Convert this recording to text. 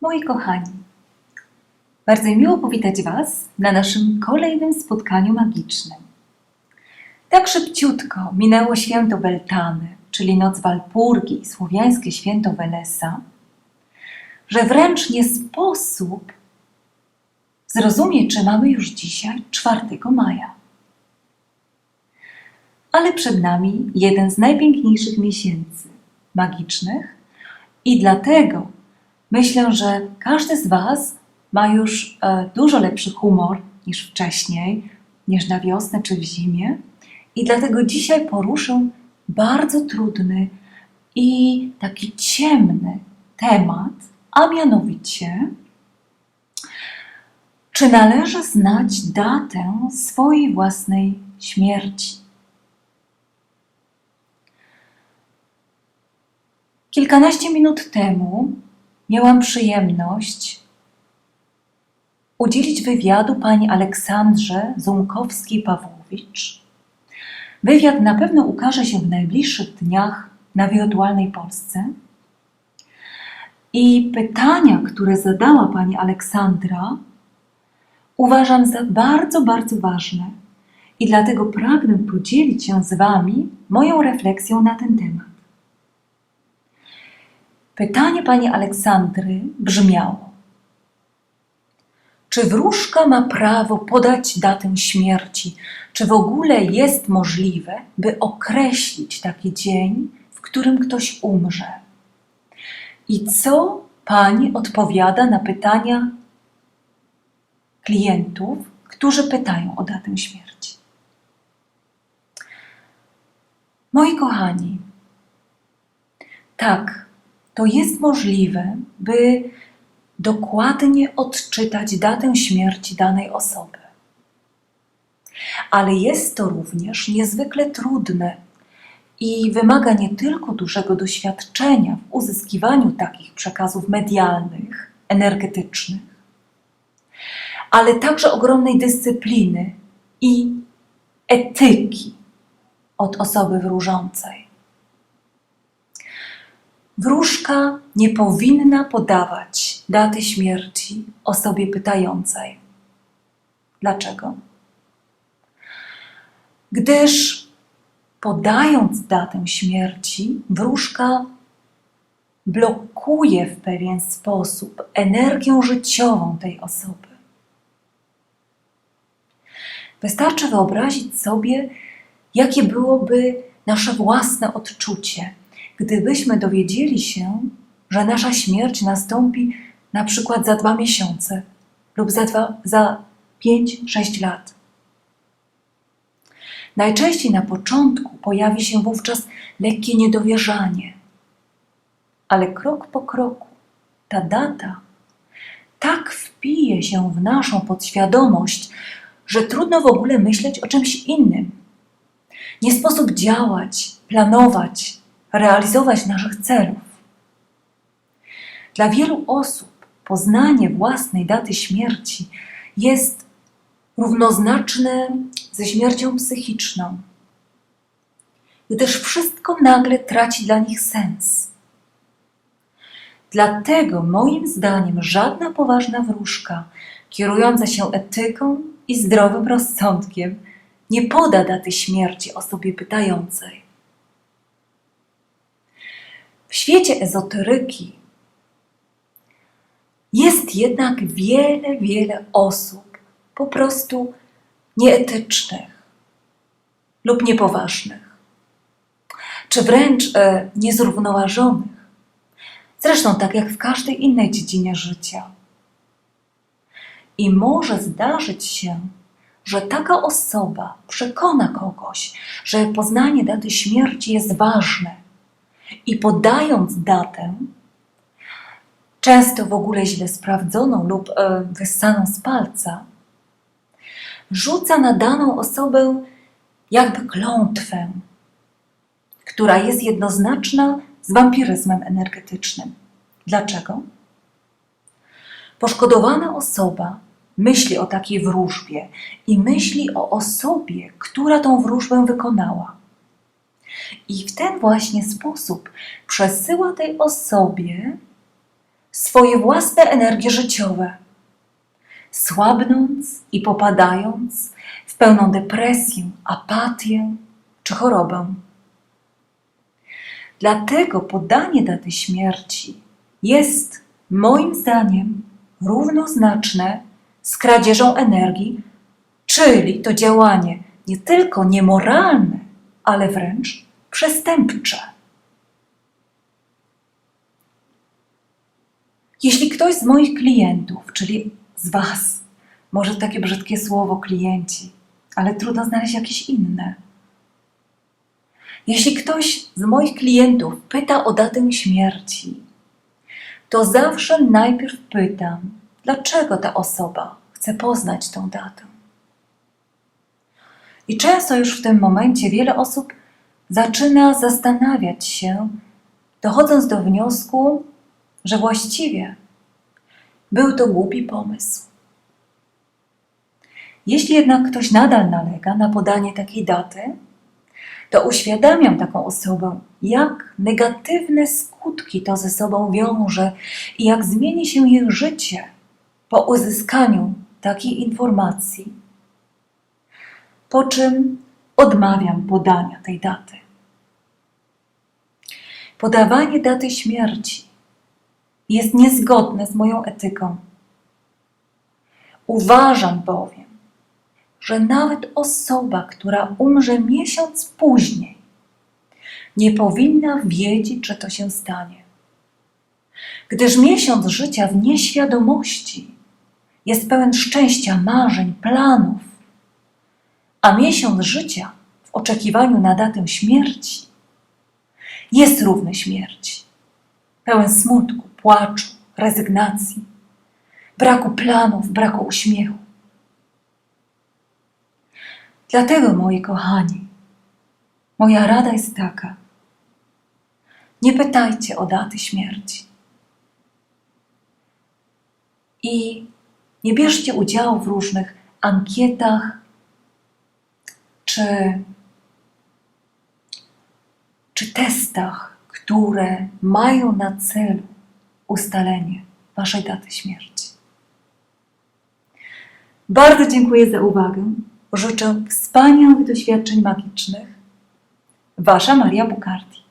Moi kochani, bardzo mi miło powitać Was na naszym kolejnym spotkaniu magicznym. Tak szybciutko minęło święto Beltany, czyli noc Walpurgi słowiańskie święto Welesa, że wręcz nie sposób zrozumieć, że mamy już dzisiaj 4 maja. Ale przed nami jeden z najpiękniejszych miesięcy magicznych i dlatego myślę, że każdy z Was ma już e, dużo lepszy humor niż wcześniej, niż na wiosnę czy w zimie. I dlatego dzisiaj poruszę bardzo trudny i taki ciemny temat, a mianowicie, czy należy znać datę swojej własnej śmierci? Kilkanaście minut temu miałam przyjemność udzielić wywiadu pani Aleksandrze Zumkowskiej-Pawłowicz. Wywiad na pewno ukaże się w najbliższych dniach na Wirtualnej Polsce. I pytania, które zadała pani Aleksandra, uważam za bardzo, bardzo ważne. I dlatego pragnę podzielić się z Wami moją refleksją na ten temat. Pytanie pani Aleksandry brzmiało: Czy wróżka ma prawo podać datę śmierci? Czy w ogóle jest możliwe, by określić taki dzień, w którym ktoś umrze? I co pani odpowiada na pytania klientów, którzy pytają o datę śmierci? Moi kochani, tak, to jest możliwe, by dokładnie odczytać datę śmierci danej osoby. Ale jest to również niezwykle trudne i wymaga nie tylko dużego doświadczenia w uzyskiwaniu takich przekazów medialnych, energetycznych, ale także ogromnej dyscypliny i etyki od osoby wróżącej. Wróżka nie powinna podawać daty śmierci osobie pytającej. Dlaczego? Gdyż podając datę śmierci, wróżka blokuje w pewien sposób energię życiową tej osoby. Wystarczy wyobrazić sobie, jakie byłoby nasze własne odczucie, gdybyśmy dowiedzieli się, że nasza śmierć nastąpi na przykład za dwa miesiące lub za, dwa, za pięć, sześć lat. Najczęściej na początku pojawi się wówczas lekkie niedowierzanie, ale krok po kroku ta data tak wpije się w naszą podświadomość, że trudno w ogóle myśleć o czymś innym. Nie sposób działać, planować, realizować naszych celów. Dla wielu osób poznanie własnej daty śmierci jest równoznaczne ze śmiercią psychiczną, gdyż wszystko nagle traci dla nich sens. Dlatego moim zdaniem żadna poważna wróżka, kierująca się etyką i zdrowym rozsądkiem, nie poda daty śmierci osobie pytającej. W świecie ezoteryki jest jednak wiele, wiele osób po prostu nieetycznych lub niepoważnych, czy wręcz e, niezrównoważonych. Zresztą tak jak w każdej innej dziedzinie życia. I może zdarzyć się, że taka osoba przekona kogoś, że poznanie daty śmierci jest ważne i podając datę, często w ogóle źle sprawdzoną lub e, wyssaną z palca, rzuca na daną osobę jakby klątwę, która jest jednoznaczna z wampiryzmem energetycznym. Dlaczego? Poszkodowana osoba myśli o takiej wróżbie i myśli o osobie, która tą wróżbę wykonała. I w ten właśnie sposób przesyła tej osobie swoje własne energie życiowe, słabnąc i popadając w pełną depresję, apatię czy chorobę. Dlatego podanie daty śmierci jest moim zdaniem równoznaczne z kradzieżą energii, czyli to działanie nie tylko niemoralne, ale wręcz przestępcze. Jeśli ktoś z moich klientów, czyli z Was, może takie brzydkie słowo klienci, ale trudno znaleźć jakieś inne. Jeśli ktoś z moich klientów pyta o datę śmierci, to zawsze najpierw pytam, dlaczego ta osoba chce poznać tą datę. I często już w tym momencie wiele osób zaczyna zastanawiać się, dochodząc do wniosku, że właściwie był to głupi pomysł. Jeśli jednak ktoś nadal nalega na podanie takiej daty, to uświadamiam taką osobę, jak negatywne skutki to ze sobą wiąże i jak zmieni się jej życie po uzyskaniu takiej informacji. Po czym odmawiam podania tej daty. Podawanie daty śmierci jest niezgodne z moją etyką. Uważam bowiem, że nawet osoba, która umrze miesiąc później, nie powinna wiedzieć, że to się stanie. Gdyż miesiąc życia w nieświadomości jest pełen szczęścia, marzeń, planów, a miesiąc życia w oczekiwaniu na datę śmierci jest równy śmierci, pełen smutku, płaczu, rezygnacji, braku planów, braku uśmiechu. Dlatego, moi kochani, moja rada jest taka: nie pytajcie o daty śmierci. I nie bierzcie udziału w różnych ankietach czy, czy testach, które mają na celu ustalenie Waszej daty śmierci. Bardzo dziękuję za uwagę. Życzę wspaniałych doświadczeń magicznych. Wasza Maria Bukarti.